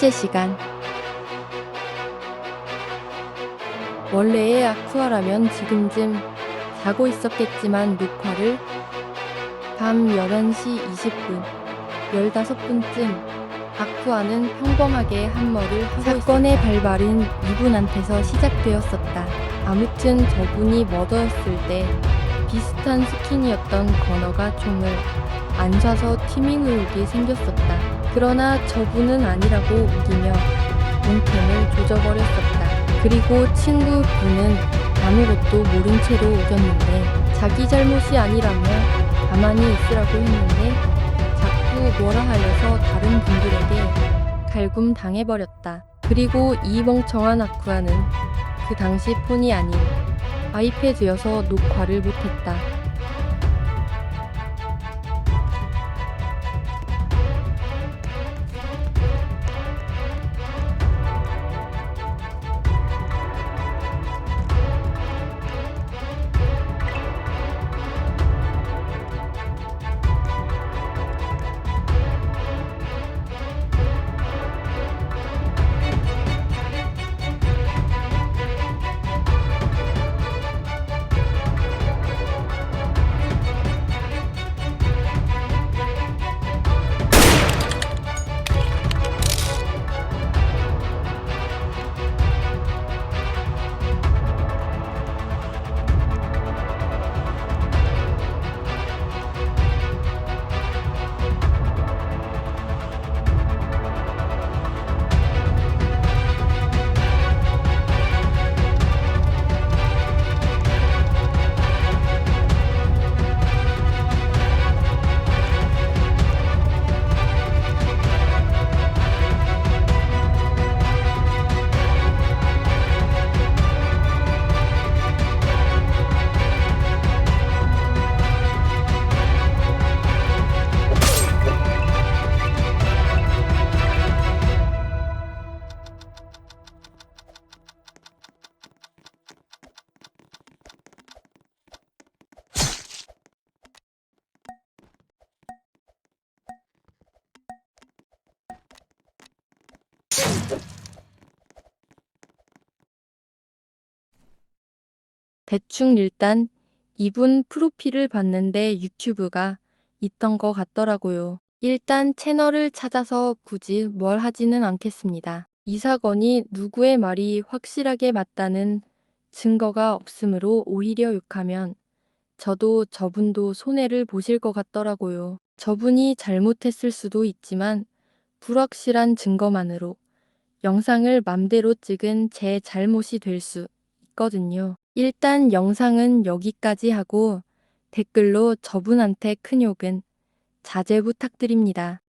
현재 시간 원래의 아쿠아라면 지금쯤 자고 있었겠지만 녹화를 밤 11시 20분, 15분쯤 아쿠아는 평범하게 한머를 하고 사건의 발발은 이분한테서 시작되었었다. 아무튼 저분이 머더였을 때 비슷한 스킨이었던 건어가 총을 안 쏴서 티밍을 오게 생겼었다. 그러나 저분은 아니라고 우기며 몽템을 조져버렸었다. 그리고 친구분은 아무것도 모른 채로 우겼는데 자기 잘못이 아니라며 가만히 있으라고 했는데 자꾸 뭐라 하여서 다른 분들에게 갈굼 당해버렸다. 그리고 이 멍청한 아쿠아는 그 당시 폰이 아닌 아이패드여서 녹화를 못했다. 대충 일단 이분 프로필을 봤는데 유튜브가 있던 것 같더라고요. 일단 채널을 찾아서 굳이 뭘 하지는 않겠습니다. 이 사건이 누구의 말이 확실하게 맞다는 증거가 없으므로 오히려 욕하면 저도 저분도 손해를 보실 것 같더라고요. 저분이 잘못했을 수도 있지만 불확실한 증거만으로 영상을 맘대로 찍은 제 잘못이 될 수 있거든요. 일단 영상은 여기까지 하고 댓글로 저분한테 큰 욕은 자제 부탁드립니다.